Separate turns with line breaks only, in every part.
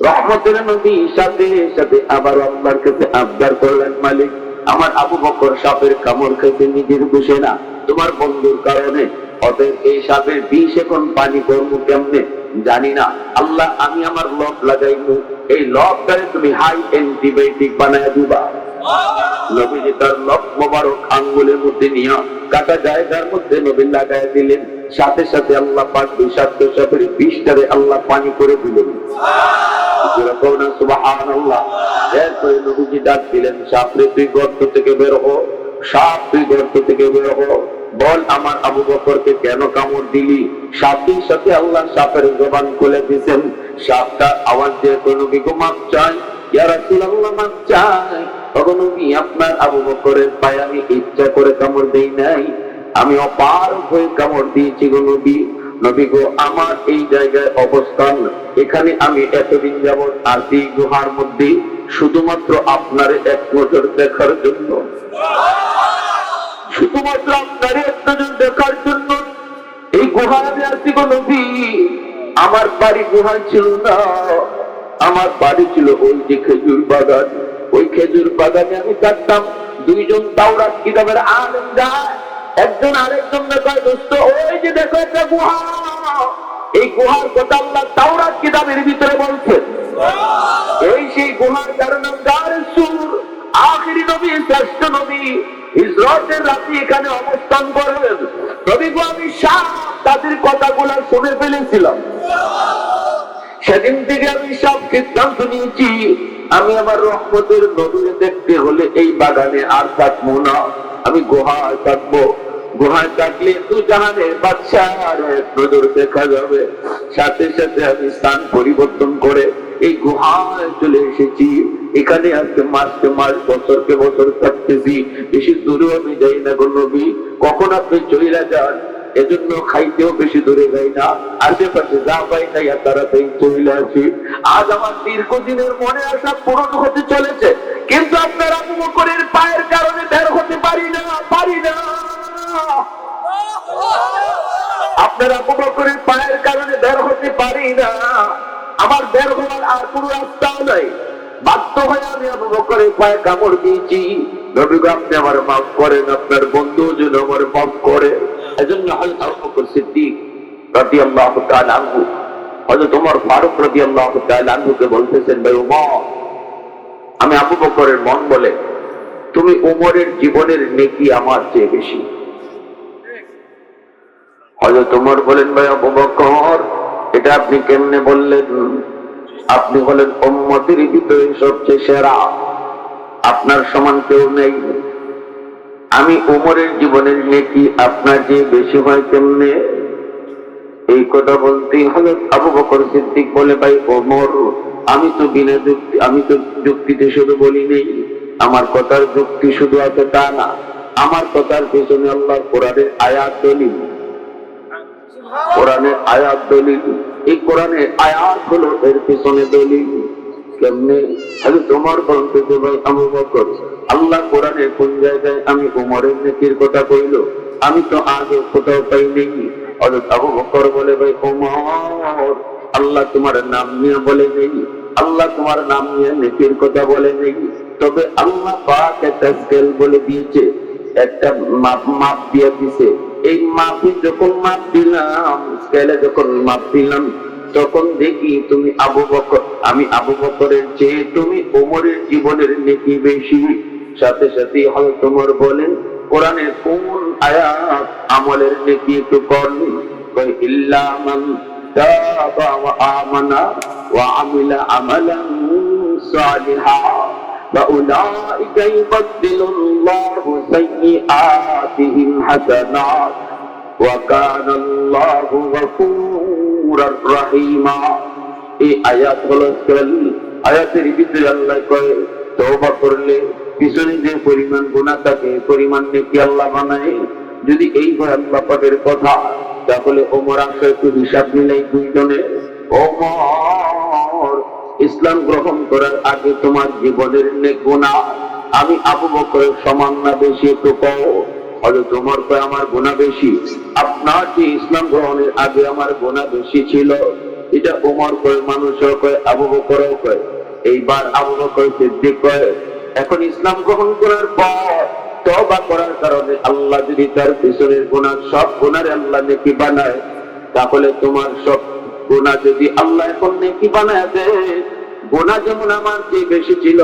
রহমতের নবী সাথে সাথে আবার আল্লাহর কাছে আবদার করলেন, মালিক, আমার আবু বকর সাপের কামড় খেতে নিজের বসে না। তোমার বন্ধুর কারণে, অতএব এই সাপের বিষ এখন পানি করব কেমনে? জানি না। আল্লাহ, আমি আমার লব লাগাইবো। এই লব দ্বারে তুমি হাই অ্যান্টিবায়োটিক বানায় দিবা। নবীজি তার লব মোবারক আঙ্গুলের মধ্যে নিয়ে কাটা জায়গার মধ্যে নবী লাগাই দিলেন। সাথে সাথে আল্লাহ পাক দুই বিষাক্ত সাপের বিষটারে আল্লাহ পানি করে দিলেন। এরপরে নবীজি ডাক দিলেন, সাপরে তুই গর্ত থেকে বের হো, সাপ তুই গর্ত থেকে বের হো। বল আমার আবু বকরকে কেন কামড় দিলি? সাথে সাথে আল্লাহ সাপের জবান খুলে দিয়েছেন। সাপটা আওয়াজ দিয়ে কোনো বিগো মাপ চাই। ইয়া রাসূলুল্লাহ, মাপ চাই। তখন নবী, আপনার আবু বকরের পায়ে আমি ইচ্ছা করে কামড় দেই নাই। আমি অপার হয়ে কামড় দিয়েছি গো নবী। নবী গো, আমার এই জায়গায় অবস্থান, এখানে আমি এতদিন যাবৎ আর আছি গুহার মধ্যে, শুধুমাত্র আপনার এক নজর দেখার জন্য। শুধুমাত্র আপনার এক নজর দেখার জন্য। এই গুহায় আমি আছি গো নবী। আমার বাড়ি গুহায় ছিল না। আমার বাড়ি ছিল ওই যে খেজুর বাগান। ওই খেজুর বাগানে আমি থাকতাম। দুইজন তাওরাত কিতাবের যায়। একজন আরেকজন কয় দোস্ত ওই যে দেখো একটা গুহা। এই গুহার কথা আল্লাহ তাওরাত কিতাবের ভিতরে বলছেন। এই সেই গুহার যার নাম সুর আখিরি নবী, শ্রেষ্ঠ নবী এখানে অবস্থান নবী গো, আমি সাপ, তাদের কথাগুলো শুনে ফেলেছিলাম। সেদিন থেকে আমি সব সিদ্ধান্ত নিয়েছি, আমি আমার রহমতের নদীরে দেখতে হলে এই বাগানে আর থাকব না। আমি গুহায় থাকব। গুহায় থাকলে দু জাহানের বাচ্চা নজর দেখা যাবে। সাথে সাথে আমি স্থান পরিবর্তন করে এই গুহায় চলে এসেছি। এখানে আজকে মাসকে মাস, বছরকে বছর থাকতেছি। বেশি দূরে আমি যাই না গো নবী। কখন আপনি চলে যান? এজন্য খাইতেও বেশি দূরে যাই না। আশেপাশে যা পাই ইয়া তাড়াতাড়ি চলে আসি। আজ আমার দীর্ঘদিনের মনে আসা পূরণ হতে চলেছে। কিন্তু আপনার আবু পায়ের কারণে বের হতে পারি না পারি না। পায়ের কারণে বের হতে পারি না। আমার বের হওয়ার আর নাই। বাধ্য হয়ে আমি আবু বকরের পায়ে কামড় দিয়েছি। আপনি আমার মাফ করেন, আপনার বন্ধু যেন আমার মাফ করে। সিদ্দিক তাআলা আনহু ফারুক তাআলা আনহুকে বলতেছেন, ভাই আমি আবু বকরের মন বলে, তুমি ওমরের জীবনের নেকি আমার চেয়ে বেশি। হয়তো তোমার বলেন, ভাই আবু বকর এটা আপনি কেমনে বললেন? আপনি বলেন উম্মতের ভিতরে সবচেয়ে সেরা। আপনার সমান কেউ নেই। আমি ওমরের জীবনের নেকি আপনার যে বেশি হয় কেমনে? এই কথা বলতেই হলো আবু বকর সিদ্দিক বলে, ভাই ওমর, আমি তো বিনা যুক্তি, আমি তো যুক্তিতে শুধু বলি নেই আমার কথার যুক্তি শুধু আছে তা না। আমার কথার পেছনে আল্লাহর কোরআনের আয়াত দলিল। কোরআনের আয়াত দলিল। এই কোরআনের আয়াত হলো এর পিছনে দলিল। কেমনে? আমি তোমার বলতে ভাই আবু বকর আল্লাহ কোরআনের কোন জায়গায় আমি উমরের নেকির কথা কইল? আমি তো আগে কোথাও পাই নেই অথচ আবু বকর বলে, ভাই, উমর, আল্লাহ তোমার নাম নিয়ে বলে নেই। আল্লাহ তোমার নাম নিয়ে নেকির কথা বলে নেই। তবে আল্লাহ পাক একটা স্কেল বলে দিয়েছে। একটা মাপ মাপ দিয়ে দিছে এই মাপে যখন মাপ দিলাম স্কেলে যখন মাপ দিলাম, তখন দেখি তুমি আবু বকর, আমি আবু বকরের চেয়ে তুমি ওমরের জীবনের নেকি বেশি। সাথে সাথে হয় তোমার বলেন, কোরআনের কোন আয়াত আমলের নেকি একটু কর কই ইল্লা মান তাবা ওয়া আমানা ওয়া আমিলা আমালান সালিহা। فأولئك يبدل الله سيئاتهم حسنات وكان الله غفورا رحيما এই আয়াত হলো স্কেল আয়াতের ভিতরে আল্লাহ কয় তওবা করলে পিছনে যে পরিমাণ গুনাহ থাকে পরিমাণ নেকি আল্লাহ বানায় যদি এই হয় আল্লাহ পাকের কথা তাহলে ওমর আসে একটু হিসাব মিলাই দুইজনে ওমর ইসলাম গ্রহণ করার আগে তোমার জীবনের গুনাহ আমি আবু বকরের সমান না বেশি একটু কও। হয়তো তোমার কয় আমার গুণা বেশি? আপনার যে ইসলাম গ্রহণের আগে আমার গুণা বেশি ছিল, এটা উমর কয় মানুষও কয়, আবু বকরও কয়। এইবার আবু বকর সিদ্দিক কয়, এখন ইসলাম গ্রহণ করার পর তবা করার কারণে আল্লাহ যদি তার পিছনের গুণার সব গুণার আল্লাহ নেকি বানায়, তাহলে তোমার সব গুণা যদি আল্লাহ এখন নেকি বানায় দেয় গোনা যেমন আমার চেয়ে বেশি ছিল,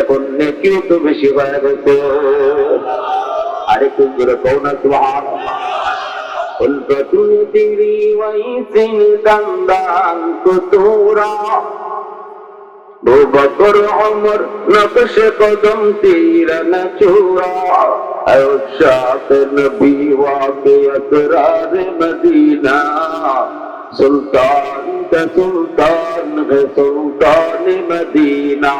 এখন নেকিও তো বেশি হয়ে গেছে। আরেকটু জোরে কৌনা সুহান قلت تدري ويسن دندان كتورا দু বছর অমর নকশে কদম তীর নবী মদিনা। سلطان کا سلطان ہے سلطان مدینہ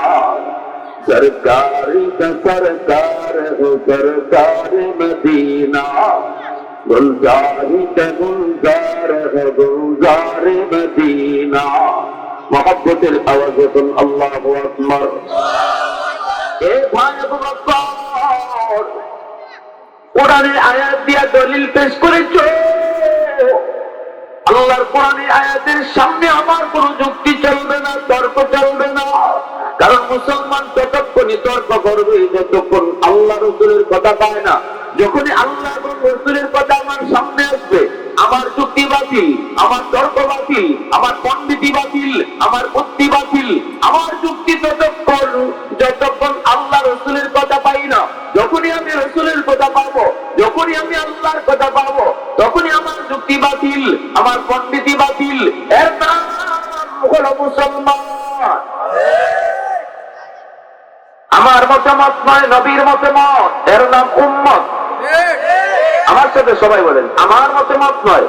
سرکار کا سرکار ہے سرکار مدینہ گلزار کا گلزار ہے گلزار مدینہ محبت الحوض اللہ اکبر اے بھائی ابو بکر কোরআনের আয়াত দিয়া দলিল পেশ করেছ আল্লাহর কোরআনের আয়াতের সামনে আমার কোন যুক্তি চলবে না, তর্ক চলবে না। কারণ মুসলমান ততক্ষণই তর্ক করবে, যতক্ষণ আল্লাহ রসুলের কথা পায় না, যখনই আল্লাহ রসুলের কথা আমার সামনে আসবে, আমার যুক্তি বাতিল, আমার তর্ক বাতিল, আমার পণ্ডিতি বাতিল, আমার বুদ্ধি বাতিল, আমার যুক্তি ততক্ষণ, যতক্ষণ আল্লাহ রসুলের কথা পাই না, যখনই আমি রসুলের কথা পাবো, যখনই আমি আল্লাহর কথা পাবো, তখনই আমার যুক্তি বাতিল, আমার পণ্ডিতি বাতিল। এর নাম মুসলমান। আমার মতামত নয়, নবীর মতামত। এর নাম উম্মত। আমার সাথে সবাই বলেন, আমার মতামত নয়।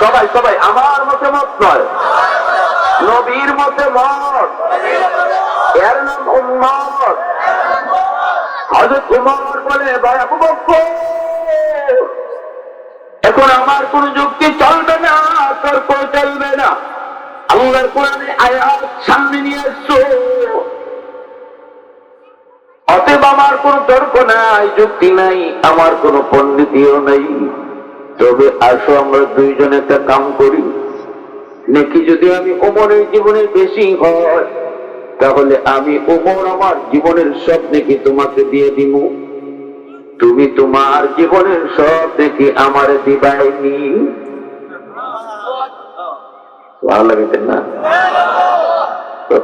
সবাই সবাই, আমার মতামত নয়। নবীর মতামত। এর নাম উম্মত। হযরত উমর বলে, ভাই আবু বকর এখন আমার কোন যুক্তি চলবে না তর্ক চলবে না। আল্লাহর কোরআনে আয়াত সামনে নিয়ে আসছো অতএব আমার কোন তর্ক নাই, যুক্তি নাই, আমার কোন পণ্ডিতিও নাই। তবে আসো, আমরা দুইজন একটা কাম করি। নাকি যদি আমি ওমরের জীবনের বেশি হয়, তাহলে আমি ওমর আমার জীবনের সব নাকি তোমাকে দিয়ে দিব তুমি তোমার জীবনের সব দেখি আমার দিবাইনি। ভালো লাগতেন না?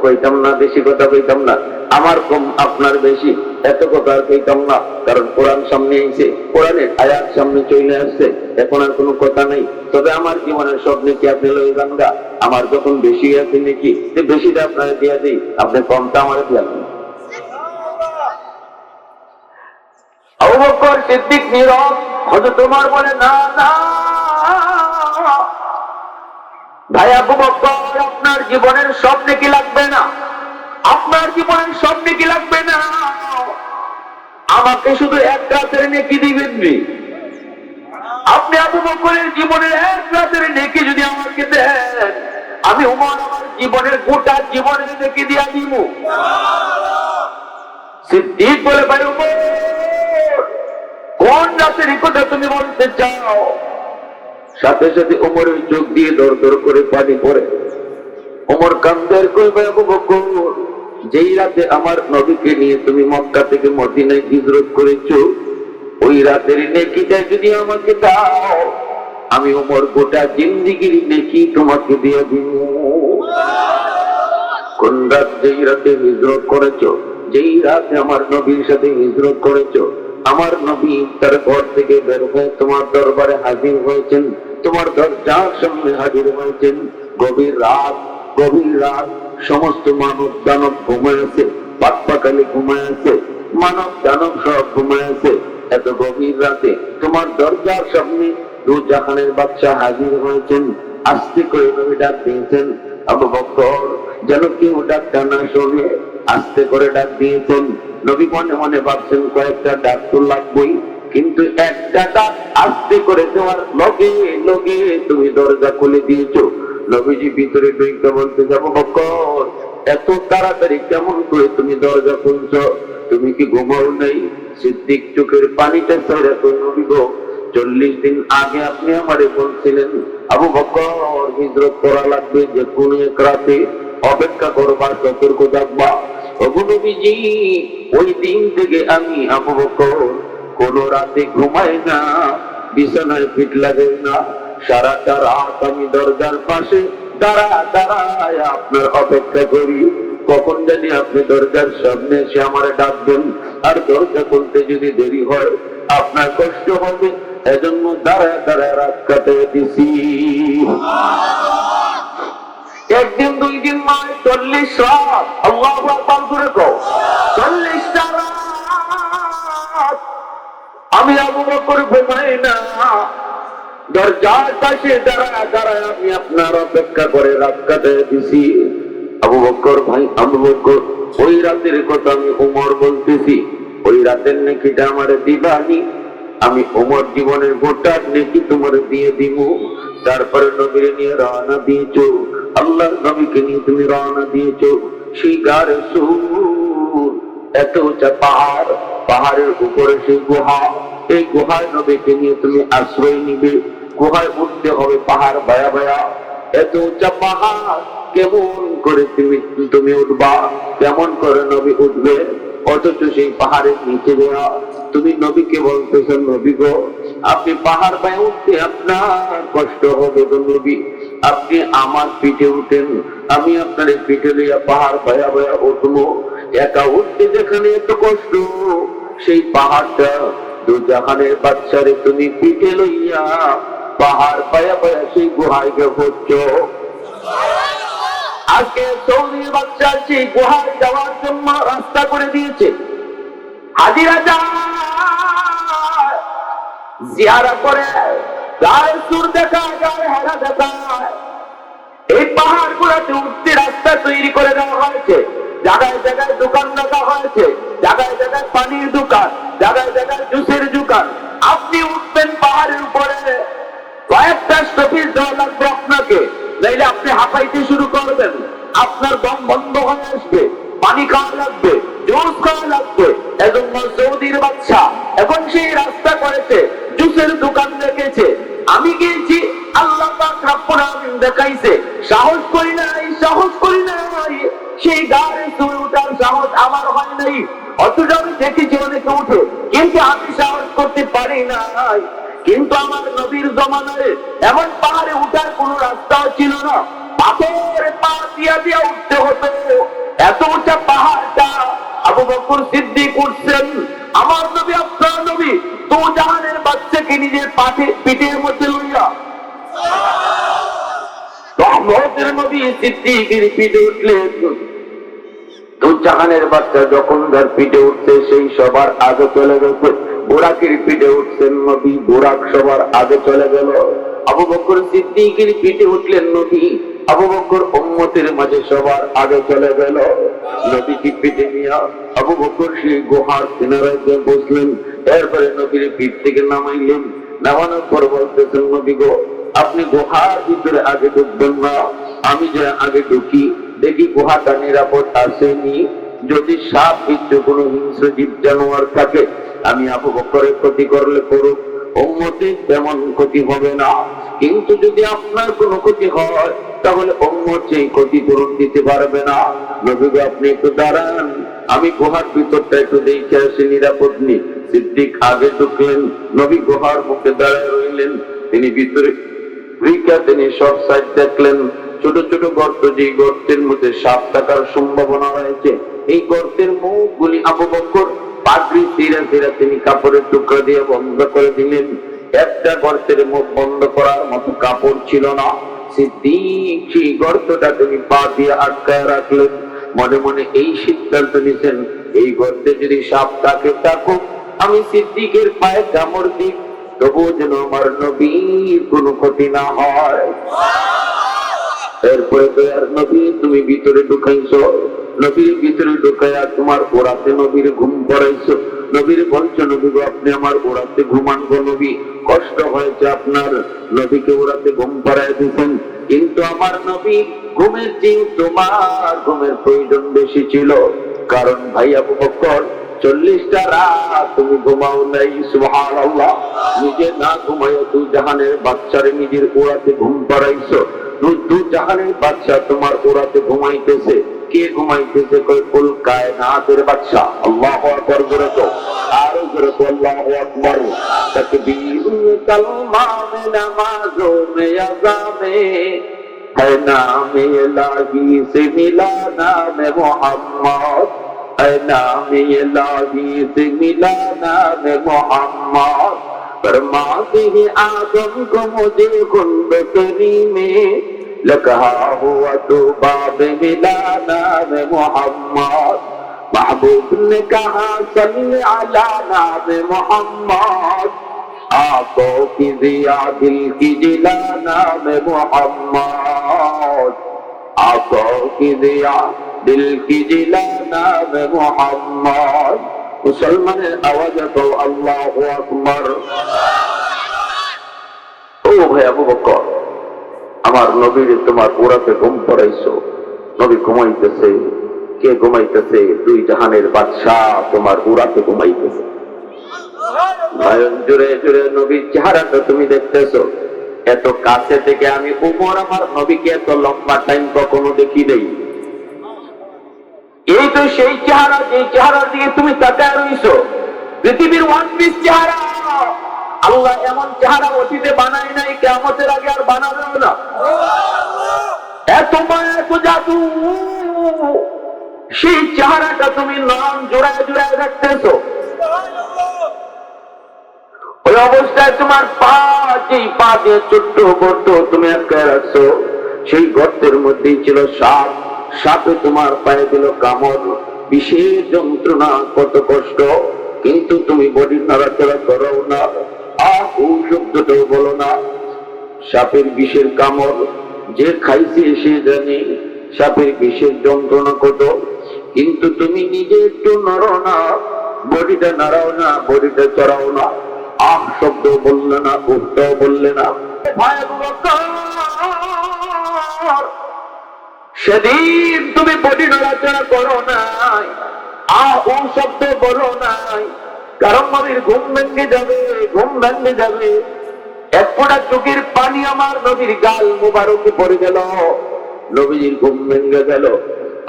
কইতাম না, বেশি কথা কইতাম না। আমার কম, আপনার বেশি। এত কথা আর কইতাম না, কারণ কোরআন সামনে এসে কোরআনের আয়াত সামনে চলে আসছে, এখন আর কোনো কথা নেই। তবে আমার জীবনের সব নাকি আপনি লই যান আমার যখন বেশি আছে নাকি বেশিটা আপনারা দিয়ে দিই, আপনি কমটা আমার দিয়ে বকর সিদ্দিক নীরব। হয়তো তোমার বলে, না না। ভাই আবু বকর, আপনার জীবনের সব নাকি লাগবে না? আপনার জীবনের সব নাকি লাগবে না? আমাকে শুধু এক রাতের নেকি দিবেন আপনি আবু বকরের জীবনের এক রাতের নেকি যদি আমাকে দেন, আমি উমর জীবনের গোটা জীবনের নেকি দিয়া দিব সিদ্দিক বলে, ভাই উমর কোন কথা তুমি বলতে চাও। সাথে সাথে ওমরের চোখ দিয়ে দর দর করে পানি পড়ে। ওমর কান্দের কইবে যেই রাতে আমার নবীকে নিয়ে তুমি মক্কা থেকে মদিনায় হিজরত করেছ, ওই রাতের নেকিটা যদি আমাকে দাও, আমি ওমর গোটা জিন্দিগির নেকি তোমাকে দিয়ে দিব। কোন রাত যেই রাতে হিজরত করেছ, যেই রাতে আমার নবীর সাথে হিজরত করেছ আমার নবী তার ঘর থেকে বের হয়ে তোমার দরবারে হাজির হয়েছেন। তোমার দরজার সামনে হাজির হয়েছেন। গভীর রাত গভীর রাত, সমস্ত মানব দানব ঘুমায় আছে পাকপাকালি ঘুমায় আছে মানব দানব সব ঘুমায় আছে। এত গভীর রাতে তোমার দরজার সামনে দু জাহানের বাচ্চা হাজির হয়েছেন। আস্তে করে নবী ডাক দিয়েছেন, আবু বকর যেন কেউ ডাকটা না শোনে। আস্তে করে ডাক দিয়েছেন নবী মনে মনে ভাবছেন কয়েকটা ডাক তো লাগবেই, কিন্তু একটা ডাক আস্তে করে তোমার লগে লগে তুমি দরজা খুলে দিয়েছ। নবীজি ভিতরে ঢুকে বলতে যাব বকর এত তাড়াতাড়ি কেমন করে তুমি দরজা খুলছ? তুমি কি ঘুমাও নেই? সিদ্দিক চোখের পানিটা ছেড়ে তো নবী গো, চল্লিশ দিন আগে আপনি আমারে বলছিলেন, আবু বকর হিজরত করা লাগবে যে কোন এক রাতে অপেক্ষা করবা, সতর্ক থাকবা। ওই দিন থেকে আমি আবু বকর কোন রাতে ঘুমাই না, বিছানায় পিঠ না। সারাটা রাত আমি দরজার পাশে দাঁড়া দাঁড়ায় আপনার অপেক্ষা করি। কখন জানি আপনি দরজার সামনে এসে আমার ডাকবেন আর দরজা খুলতে যদি দেরি হয়, আপনার কষ্ট হবে। এজন্য দাঁড়ায় দাঁড়ায় রাত কাটিয়ে দিছি। একদিন, দুই দিন নয়, চল্লিশ রাত। করে কও। চল্লিশটা আমি আবু বকর ঘুমাই না। দরজার দাঁড়ায় দাঁড়ায় আমি আপনার অপেক্ষা করে রাত কাটিয়ে দিছি। আবু বকর ভাই, আবু বকর, ওই রাতের কথা আমি উমর বলতেছি। ওই রাতের নেকিটা আমার দিবানি আমি উমর জীবনের গোটা নেকি তোমার দিয়ে দিব তারপরে নবীর নিয়ে রওনা দিয়েছ। আল্লাহ নবীকে নিয়ে তুমি রওনা দিয়েছ, সেই গারে সুর। এত উঁচা পাহাড়, পাহাড়ের উপরে সেই গুহা। এই গুহায় নবীকে নিয়ে তুমি আশ্রয় নিবে। গুহায় উঠতে হবে পাহাড় বায়া বায়া। এত উঁচা পাহাড়, কেমন করে তুমি তুমি উঠবা? কেমন করে নবী উঠবে? অথচ সেই পাহাড়ের নিচে দেওয়া তুমি নবীকে বলতেছো, নবী গো, আপনি পাহাড় পায়ে উঠতে আপনার কষ্ট হবে গো নবী। আপনি আমার পিঠে উঠেন, আমি আপনার পিঠে লইয়া পাহাড় বায়া বায়া উঠবো। একা উঠতে যেখানে এত কষ্ট, সেই পাহাড়টা দু জাহানের বাচ্চারে তুমি পিঠে লইয়া পাহাড় পায়া পায়া সেই গুহায় গে হচ্ছ আজকে সৌদির বাচ্চা সেই গুহায় যাওয়ার জন্য রাস্তা করে দিয়েছে। হাজিরা যায় জিয়ারা করে। গায়ে সুর দেখায় গায়ে হেরা দেখায়। এই পাহাড় গুলাতে উঠতে রাস্তা তৈরি করে দেওয়া হয়েছে। জায়গায় জায়গায় দোকান রাখা হয়েছে। জায়গায় জায়গায় পানির দোকান, জায়গায় জায়গায় জুসের দোকান। আপনি উঠবেন পাহাড়ের উপরে। কয়েকটা স্টপিস দেওয়া লাগবে আপনাকে। নাইলে আপনি হাঁপাইতে শুরু করবেন। আপনার দম বন্ধ হয়ে আসবে। পানি খাওয়া লাগবে, জুস খাওয়া লাগবে। এজন্য সৌদির বাচ্চা এখন দেখাইছে, সাহস করি নাই, সাহস করি নাই। সেই গাড়ি তুলে উঠার সাহস আমার হয় নাই। অথচ আমি দেখেছি অনেকে উঠে, কিন্তু আমি সাহস করতে পারি নাই। কিন্তু আমার নবীর জমানায় এমন পাহাড়ে উঠার কোনো রাস্তাও ছিল না। পাথর পা দিয়া দিয়া উঠতে হতো। এত উঁচা পাহাড়টা আবু বকর সিদ্দিক উঠছেন। আমার নবী, আপনার নবী, তো জাহানের বাচ্চাকে নিজের পাঠে, পিঠের মধ্যে লইয়া রহমতের নবী বাচ্চা যখন পিঠে উঠছে, সেই সবার আগে চলে গেছে। বোরাকের পিঠে উঠছেন বোরাক সবার আগে চলে গেল। আবু বকর সিদ্দিকের পিঠে উঠলেন আবু বকর উম্মতের মাঝে সবার আগে চলে গেল। পিঠে নিয়ে আবু বকর সেই গুহার বসলেন। এরপরে নবীর পিঠ থেকে নামাইলেন। নামানোর পর বলতেছেন, নবী গো, আপনি গুহার ভিতরে আগে ঢুকবেন না। আমি যে আগে ঢুকি, দেখি গুহাটা নিরাপদ আসেনি যদি সাপ বিচ্ছু কোনো হিংস্র জীব, জানোয়ার থাকে, আমি আবু বকরের ক্ষতি করলে করুক। উম্মতে তেমন ক্ষতি হবে না। কিন্তু যদি আপনার কোনো ক্ষতি হয়, তাহলে উম্মত সেই ক্ষতিপূরণ দিতে পারবে না। নবীগো আপনি একটু দাঁড়ান। আমি গুহার ভিতরটা একটু দেখে আসি, নিরাপদ নেই সিদ্দিক আগে ঢুকলেন, নবী গুহার মুখে দাঁড়ায় রইলেন। তিনি ভিতরে তিনি সব সাইড দেখলেন। ছোট ছোট গর্ত যে গর্তের মধ্যে সাপ থাকার সম্ভাবনা রয়েছে, এই গর্তের মুখগুলি আবু বকর পাগড়ি সিরা সিরা তিনি কাপড়ের টুকরা দিয়ে বন্ধ করে দিলেন। একটা গর্তের মুখ বন্ধ করার মতো কাপড় ছিল না। সেই গর্তটা তিনি পা দিয়ে আটকায় রাখলেন। মনে মনে এই সিদ্ধান্ত এই গর্তে যদি সাপ থাকে আমি সিদ্দিকের পায়ে কামড় দিই। তবুও যেন আমার নবীর কোনো ক্ষতি না হয়। এরপরে আর নবী, তুমি ভিতরে ঢুকাইছো। নবীর ভিতরে ঢুকাইয়া তোমার ওরাতে নবীর ঘুম পড়াইছো। নবীর বলছো, নবী আপনি আমার ওরাতে ঘুমান গো নবী। কষ্ট হয়েছে আপনার। নবীকে ওরাতে ঘুম পড়াই দিচ্ছেন কিন্তু আমার নবী, ঘুমের চেয়ে তোমার ঘুমের প্রয়োজন বেশি ছিল। কারণ ভাই আবু বকর, চল্লিশটা রাত তুমি ঘুমাও নাই সুহান নিজে না ঘুমাইও তুই জাহানের বাচ্চারে নিজের ওড়াতে ঘুম পাড়াইছো। দু- দু জাহানের বাচ্চা তোমার ওড়াতে ঘুমাইতেছে কে ঘুমাইতেছে কই কুল কায়নাতের বাচ্চা আল্লাহ আকবার করে তো আরো করে তো আল্লাহ আকবার তাকবীর কালমা মে নামাজো মে আযামে है नाम इलाही से मिला नाम मोहम्मद है नाम इलाही से मिला नाम मोहम्मद فرما به آدم کو مجھے کن بکری میں لکھا ہوا تو باب ملا نام محمد محبوب نے کہا صلی علی نام محمد آنکھوں کی ضیا دل کی جلا نام محمد آنکھوں کی ضیا دل کی جلا نام محمد মুসলমানের আওয়াজ তো আল্লাহ আকবর। ও ভাই আবু বকর, আমার নবীর তোমার ওরাতে ঘুম পড়াইছো। নবী ঘুমাইতেছে। কে ঘুমাইতেছে? দুই জাহানের বাদশাহ তোমার উড়াতে ঘুমাইতেছে। জুড়ে জুড়ে নবীর চেহারাটা তুমি দেখতেছো। এত কাছে থেকে আমি উমর আমার নবীকে এত লম্বা টাইম কখনো দেখি নেই। এই তো সেই চেহারা যে চেহারা দিয়ে তুমি তাকায় রইছো। পৃথিবীর ওয়ান পিস চেহারা। আল্লাহ এমন চেহারা অতীতে বানায় নাই কেমতের আগে আর বানাবেও না। এত মায়া এত জাদু সেই চেহারাটা তুমি নাম জোড়ায় জোড়ায় রাখতেছো ওই অবস্থায় তোমার পা, যেই পা দিয়ে ছোট্ট গর্ত তুমি একটা রাখছো, সেই গর্তের মধ্যেই ছিল সাপ। সাপে তোমার পায়ে দিল কামড়। বিশেষ যন্ত্রণা, কত কষ্ট। কিন্তু তুমি বডি নড়াচড়া করো না আহ ও শব্দটাও বলো না। সাপের বিষের কামড়, যে খাইছে সে জানে সাপের বিষের যন্ত্রণা কত। কিন্তু তুমি নিজে একটু নড়ো না, বডিটা নাড়াও না, বডিটা চড়াও না। আহ শব্দ বললে না উঠতেও বললে না। সেদিন তুমি বডি নড়াচড়া করো নাই ও শব্দ বলো নাই। কারণ নবীর ঘুম ভেঙে যাবে, ঘুম ভেঙে যাবে। এক ফোঁটা চোখের পানি আমার নবীর গাল মুবারকে পড়ে গেল। নবীর ঘুম ভেঙে গেল।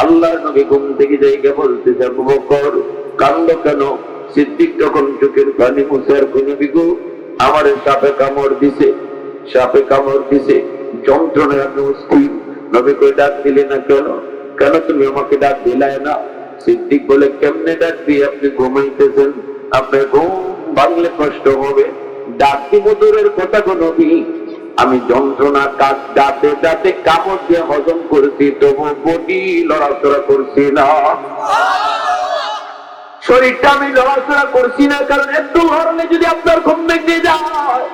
আল্লাহ নবী ঘুম থেকে যাইকে বলতে যাব, বকর, কান্দ কেন? সিদ্দিক যখন চোখের পানি মুসার নবী গো, আমার সাপে কামড় দিছে, সাপে কামড় দিছে, যন্ত্রণায় আমি অস্থির। নবী কই ডাক দিলে না কেন? কেন তুমি আমাকে ডাক দিলাই না? সিদ্দিক বলে, কেমনে ডাক দিয়ে আপনি ঘুমাইতেছেন। আপনার ঘুম ভাঙলে কষ্ট হবে। ডাকি মধুরের কথা গো নবী। আমি যন্ত্রণা, কাজ, দাঁতে দাঁতে কামড় দিয়ে হজম করেছি, তবু বডি লড়াচড়া করছি না। শরীরটা আমি লড়াচড়া করছি না, কারণ একটু লড়লে যদি আপনার ঘুম ভেঙে যায়।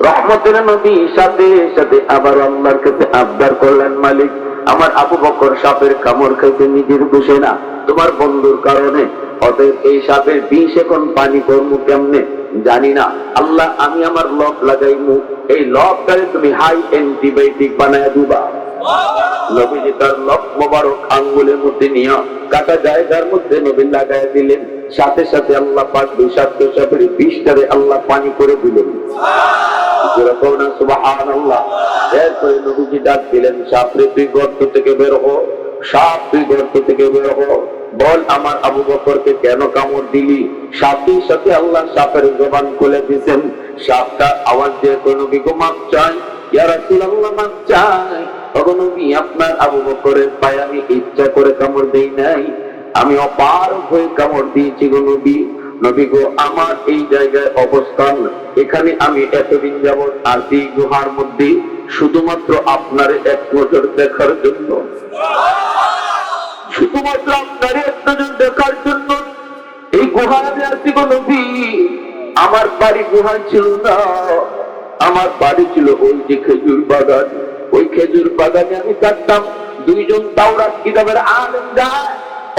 রহমতের নবী সাথে সাথে আবার আল্লাহর কাছে আবদার করলেন মালিক আমার আবু বকর সাপের কামড় খাইতে নিজের বসে না। তোমার বন্ধুর কারণে অতএব এই সাপের বিষ এখন পানি করব কেমনে? জানি না। আল্লাহ আমি আমার লক লাগাইমু। এই লকটারে তুমি হাই অ্যান্টিবায়োটিক বানায় দিবা। নবীজি তার লক মোবারক আঙ্গুলের মধ্যে নিয়ে কাটা জায়গার মধ্যে নবী লাগাই দিলেন। সাথে সাথে আল্লাহ পাক বিষাক্ত সাপের বিষটারে আল্লাহ পানি করে দিলেন। যেরকম না এরপরে নবীজি ডাক দিলেন গর্ত থেকে বের হো সাপ তুই গর্ত থেকে বের হো বল আমার আবু বকরকে কেন কামড় দিলি? সাথে সাথে আল্লাহ সাপের জবান খুলে সাপটা আওয়াজ দিয়ে কোনো মাপ চাই। ইয়া রাসূলুল্লাহ, মাপ চাই। তখন নবী, আপনার আবু বকরের পায়ে আমি ইচ্ছা করে কামড় দেই নাই। আমি অপার হয়ে কামড় দিয়েছি গো নবী। নবী গো আমার এই জায়গায় অবস্থান, এখানে আমি এতদিন যাবৎ আছি গুহার মধ্যে শুধুমাত্র আপনার এক নজর দেখার জন্য। শুধুমাত্র আপনার এক নজর দেখার জন্য। এই গুহায় আমি আছি গো নবী, আমার বাড়ি গুহায় ছিল না। আমার বাড়ি ছিল ওই যে খেজুর বাগান। ওই খেজুর বাগানে আমি থাকতাম। দুইজন তাওরাত কিতাবের যায়।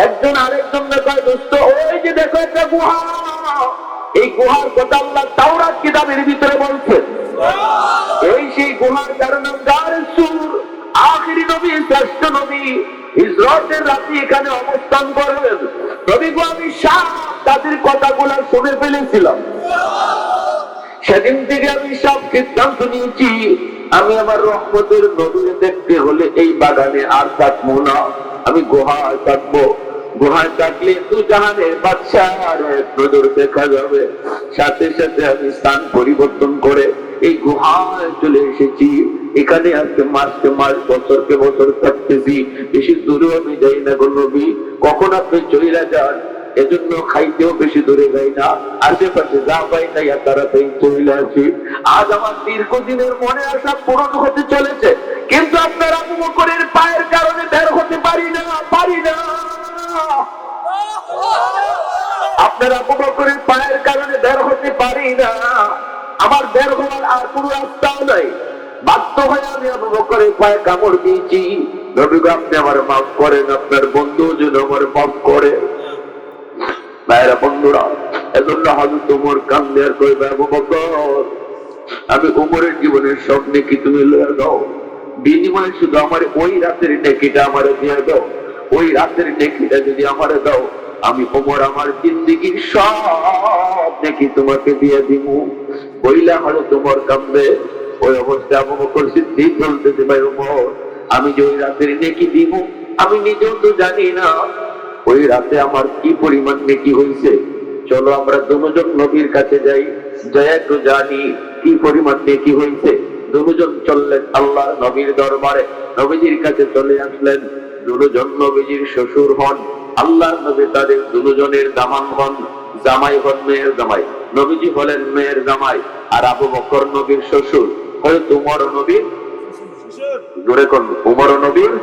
একজন আরেকজনকে কয় দোস্ত ওই যে দেখো একটা গুহা। এই গুহার কথা আল্লাহ তাওরাত কিতাবের ভিতরে বলছে এই সেই গুহার কারণে গার সুর আখিরি নবী, শ্রেষ্ঠ নবী ইসরাতের এখানে অবস্থান গো, আমি সাপ তাদের কথাগুলো শুনে ফেলেছিলাম। সেদিন থেকে আমি সব সিদ্ধান্ত নিয়েছি, আমি আমার রহমতের নবীরে দেখতে হলে এই বাগানে আর থাকব না। আমি গুহায় থাকব। গুহায় থাকলে দু জাহানের বাচ্চা আর এক নজর দেখা যাবে। সাথে সাথে আমি স্থান পরিবর্তন করে এই গুহায় চলে এসেছি। এখানে আজকে মাসকে মাস, বছরকে বছর থাকতেছি। বেশি দূরেও আমি যাই না গো নবী। কখন আপনি চলে যান? এজন্য খাইতেও বেশি দূরে যাই না। আশেপাশে যা পাই তাই আর তাড়াতাড়ি চলে আসি। আজ আমার দীর্ঘদিনের মনে আসা পূরণ হতে চলেছে। কিন্তু আপনার আবু পায়ের কারণে বের হতে পারি না পারি না। আপনার আবু পায়ের কারণে বের হতে পারি না। আমার বের হওয়ার আর কোনো রাস্তাও নাই। বাধ্য হয়ে আমি আবু বকরের পায়ে কামড় দিয়েছি। নবীগ আপনি আমার মাফ করেন, আপনার বন্ধু যেন আমার মাফ করে। ভাইরা, বন্ধুরা, এজন্য হাজু তোমার কান্দে আর কইবে, আবু বকর, আমি উমরের জীবনের সব নেকি তুমি লয়ে দাও বিনিময়ে শুধু আমার ওই রাতের নেকিটা আমার দিয়ে দাও। ওই রাতের নেকিটা যদি আমারে দাও, আমি ওমর আমার জিন্দিগির সব নেকি তোমাকে দিয়ে দিব বইলা হলো তোমার কান্দে। ওই অবস্থায় আবু বকর সিদ্দিক বলতেছে, ভাই ওমর আমি যে ওই রাতের নেকি দিব আমি নিজেও তো জানি না। ওই রাতে আমার কি পরিমাণ নেকি হয়েছে চলো আমরা দুজন নবীর কাছে যাই যাই একটু জানি কি পরিমাণ নেকি হয়েছে দুজন চললেন আল্লাহ নবীর দরবারে। নবীজির কাছে চলে আসলেন। দুজন নবীজির শ্বশুর হন। আল্লাহ নবী তাদের দুজনের দামান হন জামাই হন মেয়ের জামাই। নবীজি হলেন মেয়ের জামাই আর আবু বকর নবীর শ্বশুর। হয়তো তোমার নবীর জোরে কোন উমর নবীর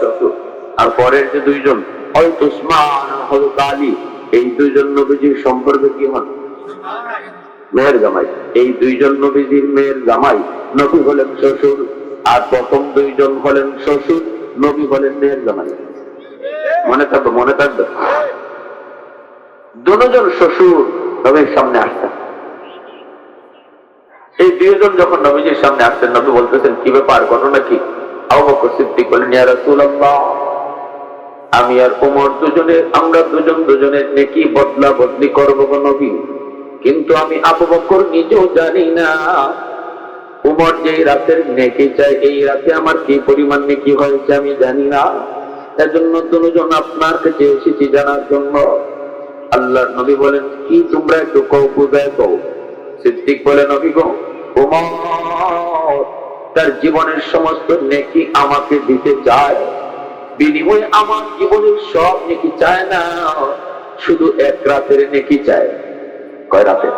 শ্বশুর। আর পরের যে দুইজন আলী, এই নবীজির সম্পর্কে কি হন? মেয়ের জামাই। এই দুইজন নবীজির মেয়ের জামাই নবী হলেন শ্বশুর, আর প্রথম দুইজন হলেন শ্বশুর, নবী হলেন মেয়ের জামাই। মনে থাকবে মনে থাকবে? দুজন শ্বশুর নবীর সামনে আসতেন। এই দুইজন যখন নবীজির সামনে আসতেন, নবী বলতেছেন, কি ব্যাপার, ঘটনা কি? আবু বকর সিদ্দিক বলেন, ইয়া রাসূলুল্লাহ। আমি আর উমর দুজনে, আমরা দুজন দুজনের নেকি বদলা বদলি করব নবী। কিন্তু আমি আবু বকর নিজেও জানি না। উমর যে রাতের নেকি চাই এই রাতে আমার কি পরিমাণ নেকি হয়েছে আমি জানি না। এজন্য দুজন আপনার কাছে এসেছি জানার জন্য আল্লাহ নবী বলেন, কি তোমরা একটু কৌ বুঝায় কৌ সিদ্দিক বলে, নবী গো, উমর, তার জীবনের সমস্ত নেকি আমাকে দিতে চায় বিনিময়ে আমার জীবনের সব নেকি চায় না। শুধু এক রাতের নেকি চায়। কয় রাতে?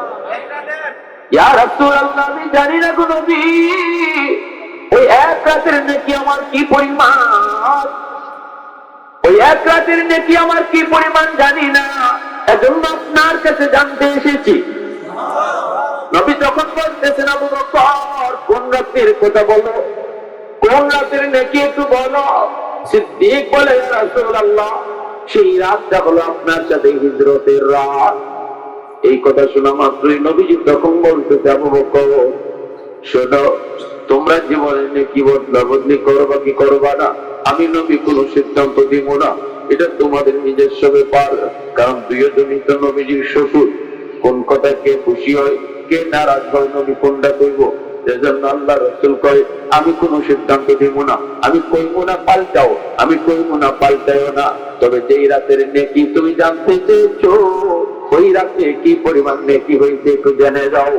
আমি জানি না নবী। ওই এক রাতের নেকি আমার কি পরিমাণ? জানি না। এজন্য আপনার কাছে জানতে এসেছি। যখন বলতেছেন কোন রাতের কথা বলো? কোন রাতের নেকি একটু বলো? সিদ্দিক সেই রাতটা হলো আপনার সাথে হিজরতের রাত। এই কথা শোনা মাত্রই নবীজি তখন তোমরা জীবনে নেকি বদলা বদলি করবা কি করবা না? আমি নবী, কোনো সিদ্ধান্ত দিব না। এটা তোমাদের নিজস্ব ব্যাপার, কারণ দুইজনই তো নবীজির শ্বশুর। কোন কথা কে খুশি হয়, কে নারাজ হয়, নবী কোনটা কইব? এজন্য আল্লাহ রসুল কয়, আমি কোন সিদ্ধান্ত দিব না। আমি কইব না, পাল্টাও। আমি কইব না পাল্টাও না। তবে যেই রাতের নেকি তুমি জানতে চেয়েছো, ওই রাতে কি পরিমাণ নেকি হয়েছে একটু জেনে যাও।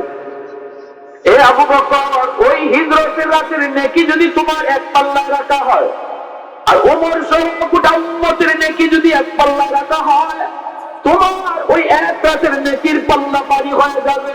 তোমার ওই এক রাতের নেকির পাল্লা পারি হয়ে যাবে।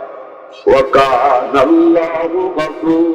وكان الله غفورا